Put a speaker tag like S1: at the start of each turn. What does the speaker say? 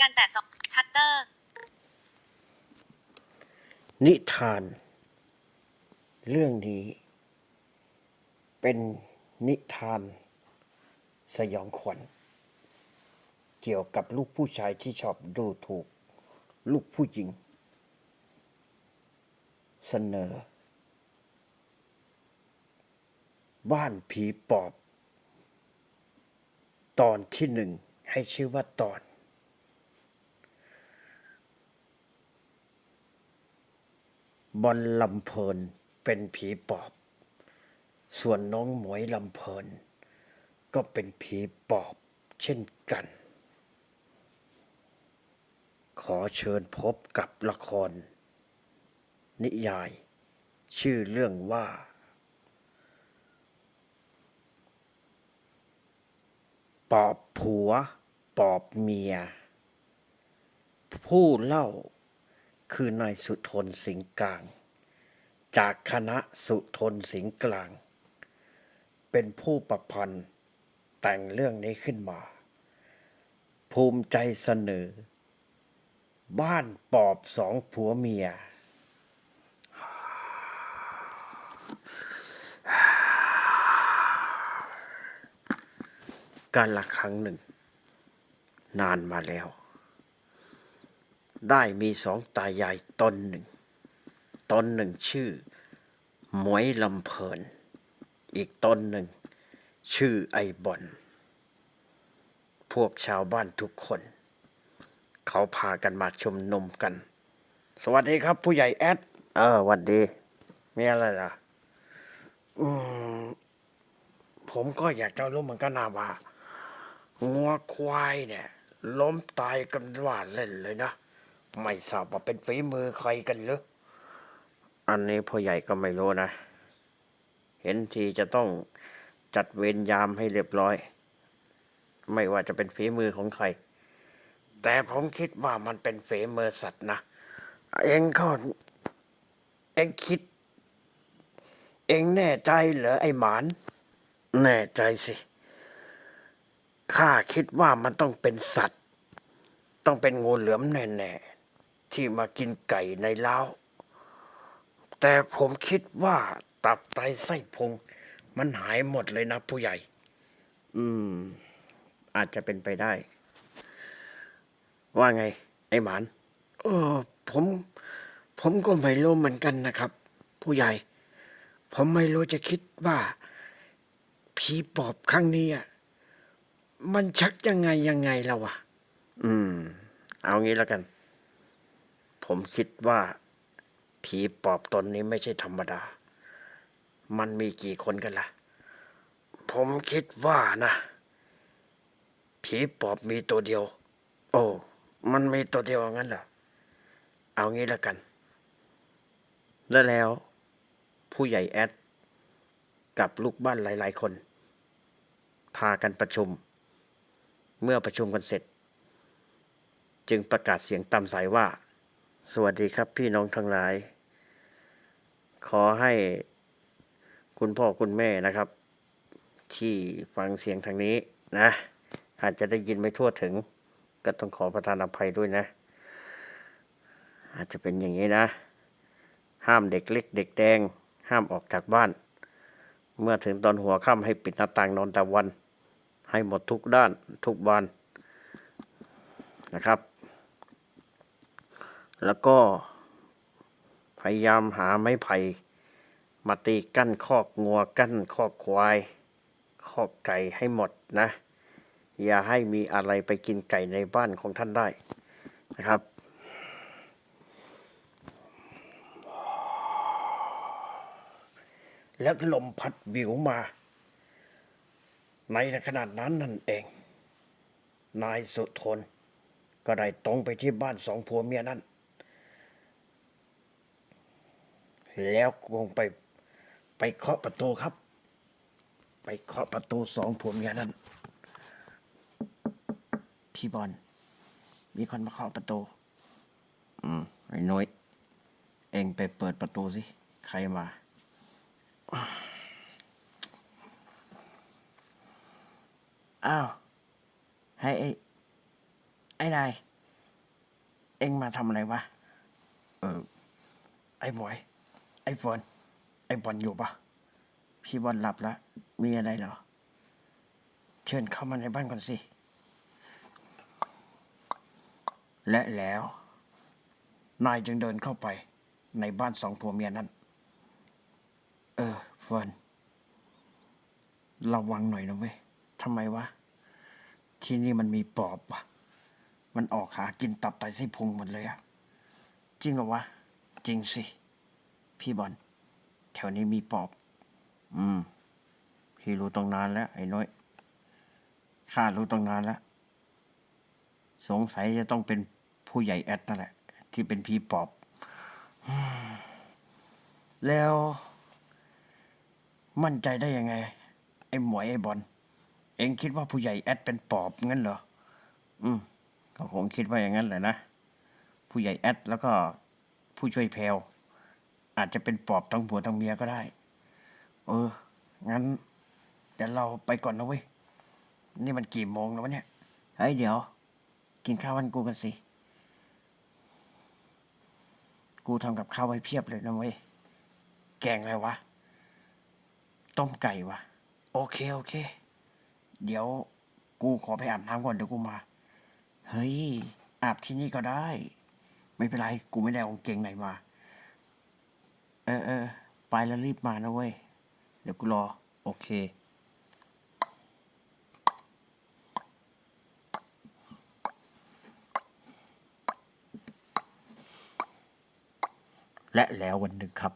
S1: การแตะสองชัตเตอร์
S2: นิทาน เรื่องนี้ เป็นนิทาน สยองขวัญ เกี่ยวกับลูกผู้ชายที่ชอบดูถูก ลูกผู้หญิง เสนอ บ้านผีปอบ ตอนที่หนึ่งให้ชื่อว่าตอน บอลลำเพลินเป็นผีปอบ ส่วนน้องหมวยลำเพลิน ก็เป็นผีปอบเช่นกัน ขอเชิญพบกับละคร นิยาย ชื่อเรื่องว่า ปอบผัว ปอบเมีย ผู้เล่า คือนายสุทนสิงห์กลาง จากคณะสุทนสิงห์กลาง เป็นผู้ประพันธ์แต่งเรื่องนี้ขึ้นมา ภูมิใจเสนอ บ้านปอบสองผัวเมียการละครั้งหนึ่ง นานมาแล้ว ได้มีสองตายายตนหนึ่ง ตนหนึ่งชื่อ หมวยลำเพลิน อีกตนหนึ่ง ชื่อไอบอน พวกชาวบ้านทุกคน เขาพากันมาชุมนุมกัน สวัสดีครับ ผู้ใหญ่แอด เออหวัดดี มีอะไรล่ะ อืม ผมก็อยากจะรู้เหมือนกันนะว่างัวควายเนี่ย ล้มตายกันว่าเล่นเลยนะ ไม่ทราบว่าเป็นฝีมือใครกันหรือ อันนี้พ่อใหญ่ก็ไม่รู้นะ เห็นทีจะต้องจัดเวรยามให้เรียบร้อย ไม่ว่าจะเป็นฝีมือของใคร แต่ผมคิดว่ามันเป็นฝีมือสัตว์นะ เองก็เองคิด เองแน่ใจเหรอไอ้หมาน แน่ใจสิ ข้าคิดว่ามันต้องเป็นสัตว์ ต้องเป็นงูเหลือมแน่ๆ ที่มากินไก่ในเล้า แต่ผมคิดว่าตับไตไส้พุงมันหายหมดเลยนะผู้ใหญ่ อืม อาจจะเป็นไปได้ ว่าไง ไอ้หมาน เออ ผม ผมก็ไม่รู้เหมือนกันนะครับ ผู้ใหญ่ ผมไม่รู้จะคิดว่าผีปอบครั้งนี้อะมันชักยังไงยังไงแล้ววะ อืม เอางี้แล้วกัน ผมคิดว่า ผีปอบตนนี้ไม่ใช่ธรรมดา มันมีกี่คนกันล่ะ ผมคิดว่านะ ผีปอบมีตัวเดียว โอ้ มันมีตัวเดียวงั้นเหรอ เอางี้แล้วกัน แล้วแล้ว ผู้ใหญ่แอดกับลูกบ้านหลาย ๆ คน พากันประชุม เมื่อประชุมกันเสร็จ จึงประกาศเสียงตามสายว่า สวัสดีครับพี่น้องทั้งหลาย ขอให้คุณพ่อคุณแม่นะครับ ที่ฟังเสียงทางนี้นะ อาจจะได้ยินไม่ทั่วถึง ก็ต้องขอประทานอภัยด้วยนะ อาจจะเป็นอย่างนี้นะ ห้ามเด็กเล็กเด็กแดง ห้ามออกจากบ้าน เมื่อถึงตอนหัวค่ำให้ปิดหน้าต่างนอนต่วัน ให้หมดทุกด้านทุกบานนะครับ แล้วก็พยายามหาไม้ไผ่มาตีกั้นคอกงัวกั้นคอกควาย คอกไก่ให้หมดนะ อย่าให้มีอะไรไปกินไก่ในบ้านของท่านได้นะครับ แล้วลมพัดวิวมา ในขนาดนั้นนั่นเอง นายสุทนก็ได้ตรงไปที่บ้านสองผัวเมียนั้น แล้วคงไปไปเคาะประตูครับ ไปเคาะประตูสองผัวเมียนั้น พี่บอลมีคนมาเคาะประตู อืมไอ้น้อย เองไปเปิดประตูสิ ใครมา อ้าว ให้ไอ้ไอ้นายอ็งมาทำอะไรวะ เออ ไอ้หมวย ไอ้เฟิร์นไอ้บอลอยู่ปะพี่บอลหลับแล้วมีอะไรเหรอ เชิญเข้ามาในบ้านก่อนสิ และแล้ว นายจึงเดินเข้าไปในบ้านสองผัวเมียนั้น เออเฟินระวังหน่อยนะเว้ยทำไมวะ ที่นี่มันมีปอบวะมันออกหากินตับไตไส้พุงหมดเลยอะจริงเหรอวะ จริงสิ พี่บอลแถวนี้มีปอบ อืม พี่รู้ตรงนานแล้ว ไอ้น้อยข้ารู้ตรงนานแล้ว สงสัยจะต้องเป็นผู้ใหญ่แอดนั่นแหละ ที่เป็นพี่ปอบ แล้ว มั่นใจได้ยังไง ไอ้หมวยไอ้บอลเองคิดว่าผู้ใหญ่แอดเป็นปอบงั้นเหรอ อืมก็คงคิดว่าอย่างนั้นแหละนะ ผู้ใหญ่แอดแล้วก็ผู้ช่วยแพลว อาจจะเป็นปอบทั้งผัวทั้งเมียก็ได้ เออ งั้น เดี๋ยวเราไปก่อนนะเว้ย นี่มันกี่โมงแล้ววะเนี่ย เฮ้ยเดี๋ยว กินข้าววันกูกันสิ กูทำกับข้าวไว้เพียบเลยนะเว้ย แกงอะไรวะ ต้มไก่วะ โอเคโอเค เดี๋ยวกูขอไปอาบน้ำก่อนเดี๋ยวกูมา เฮ้ย อาบที่นี่ก็ได้ ไม่เป็นไร กูไม่ได้เอากางเกงไหนมา เออเออไปแล้วรีบมานะเว้ย เดี๋ยวกูรอ โอเค และแล้ววันหนึ่งครับ